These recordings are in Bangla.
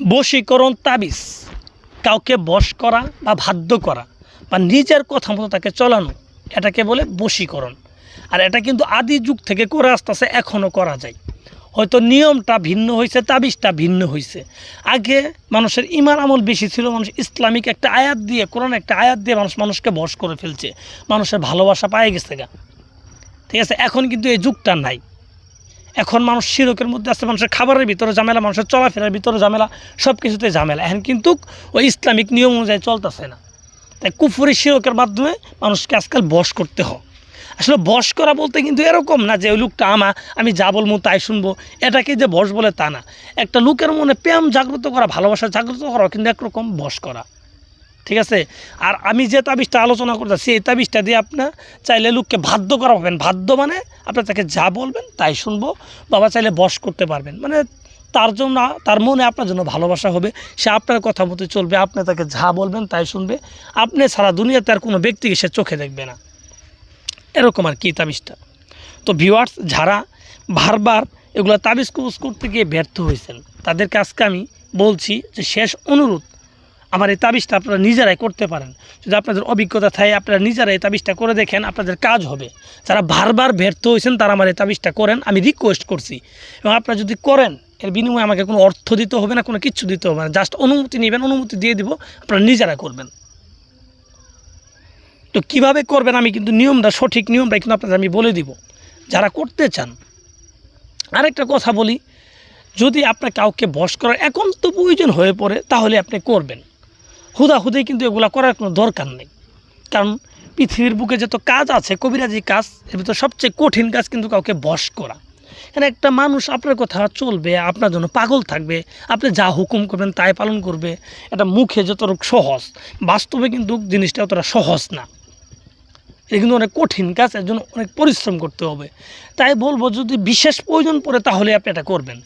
বশীকরণ তাবিজ, কাউকে বশ করা বা বাধ্য করা বা নিজের কথা মতো তাকে চলানো, এটাকে বলে বশীকরণ। আর এটা কিন্তু আদি যুগ থেকে করে আসতেছে এখনও করা যায়। হয়তো নিয়মটা ভিন্ন হয়েছে, তাবিজটা ভিন্ন হয়েছে। আগে মানুষের ইমান আমল বেশি ছিল, মানুষ ইসলামিক একটা আয়াত দিয়ে, কোরআন একটা আয়াত দিয়ে মানুষ মানুষকে বশ করে ফেলছে। মানুষের ভালোবাসা পায়ে গেছে গা। ঠিক আছে, এখন কিন্তু এই যুগটা নাই। এখন মানুষ শিরকের মধ্যে আসছে মানুষের খাবারের ভিতরে ঝামেলা, মানুষের চলাফেরার ভিতরে ঝামেলা সব কিছুতে ঝামেলা। এখন কিন্তু ওই ইসলামিক নিয়ম অনুযায়ী চলতেছে না। তাই কুফুরি শিরকের মাধ্যমে মানুষকে আজকাল বশ করতে হয়। আসলে বশ করা বলতে কিন্তু এরকম না যে ওই লোকটা আমা, আমি যা বলব তাই শুনব। এটাকে যে বশ বলে তা না। একটা লোকের মনে প্রেম জাগ্রত করা, ভালোবাসা জাগ্রত করা কিন্তু একরকম বশ করা। ঠিক আছে? আর আমি যে তাবিজটা আলোচনা করতেছি, এই তাবিজটা দিয়ে আপনার চাইলে লোককে বাধ্য করা পাবেন বাধ্য মানে আপনার তাকে যা বলবেন তাই শুনব, বাবা চাইলে বশ করতে পারবেন। মানে তার জন্য, তার মনে আপনার জন্য ভালোবাসা হবে, সে আপনার কথা মতো চলবে, আপনি তাকে যা বলবেন তাই শুনবে। আপনি সারা দুনিয়াতে আর কোনো ব্যক্তিকে সে চোখে দেখবে না। এরকম আর কি তাবিজটা। তো ভিউয়ার্স যারা বারবার এগুলো তাবিজ কুবুজ করতে গিয়ে ব্যর্থ হয়েছেন, তাদেরকে আজকে আমি বলছি যে শেষ অনুরোধ আমার এই তাবিজটা আপনারা নিজেরাই করতে পারেন। যদি আপনাদের অভিজ্ঞতা থাকে, আপনারা নিজেরাই এই তাবিজটা করে দেখেন, আপনাদের কাজ হবে। যারা বারবার ব্যর্থ হয়েছেন, তারা আমার এই তাবিজটা করেন, আমি রিকোয়েস্ট করছি। এবং আপনারা যদি করেন, এর বিনিময়ে আমাকে কোনো অর্থ দিতে হবে না, কোনো কিচ্ছু দিতে হবে না। জাস্ট অনুমতি নেবেন, অনুমতি দিয়ে দিব, আপনারা নিজেরা করবেন। তো কীভাবে করবেন আমি কিন্তু নিয়মটা সঠিক নিয়মটা কিন্তু আপনাদের আমি বলে দিব। যারা করতে চান, আরেকটা কথা বলি, যদি আপনার কাউকে বশ করার একান্ত প্রয়োজন হয়ে পড়ে, তাহলে আপনি করবেন। হুদাহুদি কিন্তু এগুলা করার কোনো দরকার নেই। কারণ পৃথিবীর বুকে যত কাজ আছে, কবিরাজি কাজ, এর ভিতরে সবচেয়ে কঠিন কাজ কিন্তু কাউকে বশ করা। এখানে একটা মানুষ আপনার কথা চলবে, আপনার জন্য পাগল থাকবে, আপনি যা হুকুম করবেন তাই পালন করবে, এটা মুখে যতটুকু সহজ, বাস্তবে কিন্তু জিনিসটা অতটা সহজ না। এটা কিন্তু অনেক কঠিন কাজ, এর জন্য অনেক পরিশ্রম করতে হবে। তাই বলব, যদি বিশেষ প্রয়োজন পড়ে তাহলে আপনি এটা করবেন।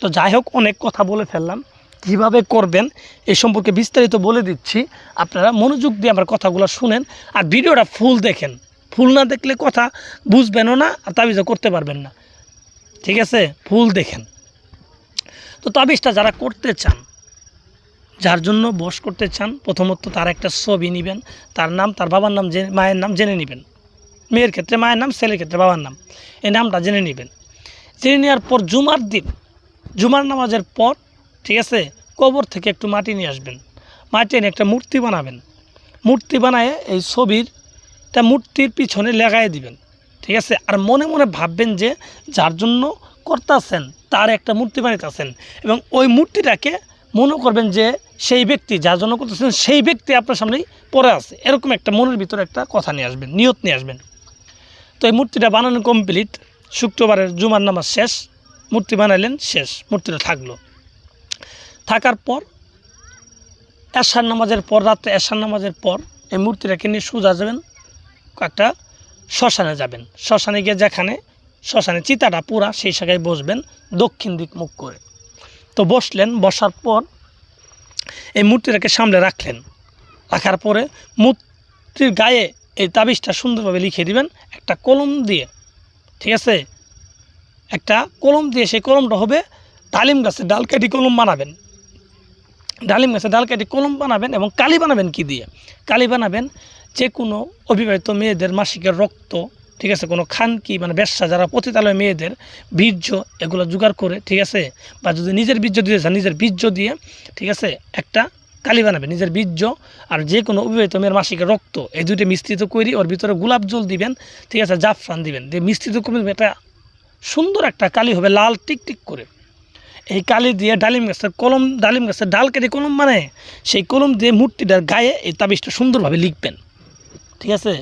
তো যাই হোক, অনেক কথা বলে ফেললাম। কীভাবে করবেন এ সম্পর্কে বিস্তারিত বলে দিচ্ছি। আপনারা মনোযোগ দিয়ে আমার কথাগুলো শুনেন আর ভিডিওটা ফুল দেখেন। ফুল না দেখলে কথা বুঝবেনও না আর তাবিজও করতে পারবেন না। ঠিক আছে? ফুল দেখেন। তো তাবিজটা যারা করতে চান, যার জন্য বস করতে চান, প্রথমত তার একটা ছবি নেবেন। তার নাম, তার বাবার নাম, জেনে, মায়ের নাম জেনে নেবেন। মেয়ের ক্ষেত্রে মায়ের নাম, ছেলের ক্ষেত্রে বাবার নাম। এই নামটা জেনে নেবেন। জেনে নেওয়ার পর জুমার দিন, জুমার নামাজের পর ঠিক আছে? কবর থেকে একটু মাটি নিয়ে আসবেন। মাটি এনে একটা মূর্তি বানাবেন। মূর্তি বানায় এই ছবিরটা মূর্তির পিছনে লাগাই দিবেন। ঠিক আছে? আর মনে মনে ভাববেন যে যার জন্য করতেছেন তার একটা মূর্তি বানাইতেছেন এবং ওই মূর্তিটাকে মনে করবেন যে সেই ব্যক্তি, যার জন্য করতেছেন সেই ব্যক্তি আপনার সামনেই পড়ে আছে। এরকম একটা মনের ভিতরে একটা কথা নিয়ে আসবেন, নিয়ত নিয়ে আসবেন। তো এই মূর্তিটা বানানো কমপ্লিট শুক্রবারের জুমার নামাজ শেষ। মূর্তি বানাইলেন শেষ। মূর্তিটা থাকল। থাকার পর, এশার নামাজের পর, রাত্রে এশার নামাজের পর, এই মূর্তিটাকে নিয়ে সোজা যাবেন, একটা শ্মশানে যাবেন। শ্মশানে গিয়ে যেখানে শ্মশানে চিতাটা পুরা, সেই জায়গায় বসবেন, দক্ষিণ দিক মুখ করে। তো বসলেন, বসার পর এই মূর্তিটাকে সামনে রাখলেন। রাখার পরে মূর্তির গায়ে এই তাবিজটা সুন্দরভাবে লিখে দিবেন, একটা কলম দিয়ে। ঠিক আছে? একটা কলম দিয়ে সেই কলমটা হবে তালিম গাছের ডাল কেটে কলম বানাবেন। ডালিম গাছের ডাল কেটে কলম বানাবেন এবং কালি বানাবেন কি দিয়ে? কালি বানাবেন যে কোনো অবিবাহিত মেয়েদের মাসিকের রক্ত, ঠিক আছে? কোনো খানকি মানে ব্যবসা যারা পতিতালয় মেয়েদের বীর্য, এগুলো জোগাড় করে, ঠিক আছে? বা যদি নিজের বীর্য দিয়ে চান, নিজের বীর্য দিয়ে, ঠিক আছে? একটা কালি বানাবেন, নিজের বীর্য আর যে কোনো অবিবাহিত মেয়ের মাসিকের রক্ত, এই দুইটা মিশ্রিত করি ওর ভিতরে গোলাপ জল দিবেন, ঠিক আছে? জাফরান দিবেন, দিয়ে মিশ্রিত করে একটা সুন্দর একটা কালি হবে, লাল টিকটিক করে। এই কালি দিয়ে ডালিম গাছের কলম, ডালিম গাছের ডাল কেটে কলম মানে সেই কলম দিয়ে মূর্তিটার গায়ে এই তাবিজটা সুন্দরভাবে লিখবেন। ঠিক আছে?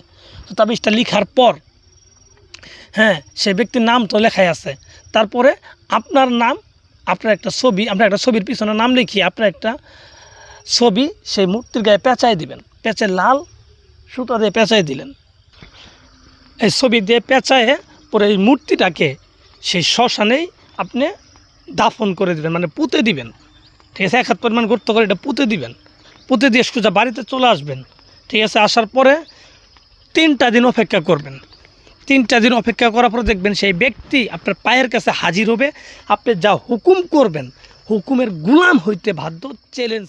তো তাবিজটা লিখার পর হ্যাঁ সেই ব্যক্তির নাম তো লেখাই আছে। তারপরে আপনার নাম, আপনার একটা ছবি আপনার একটা ছবির পিছনে নাম লিখিয়ে আপনার একটা ছবি সেই মূর্তির গায়ে পেঁচাই দিবেন। পেঁচে লাল সুতো দিয়ে পেঁচাই দিলেন। এই ছবি দিয়ে পেঁচায়ে পরে এই মূর্তিটাকে সেই শ্মশানেই আপনি দাফন করে দিবেন মানে পুঁতে দিবেন। ঠিক আছে? এক হাত পরিমাণ গর্ত করে এটা পুঁতে দিবেন। পুঁতে দিয়ে সোজা বাড়িতে চলে আসবেন। ঠিক আছে? আসার পরে তিনটা দিন অপেক্ষা করবেন। তিনটা দিন অপেক্ষা করার পরে দেখবেন সেই ব্যক্তি আপনার পায়ের কাছে হাজির হবে। আপনি যা হুকুম করবেন, হুকুমের গুলাম হইতে বাধ্য চ্যালেঞ্জ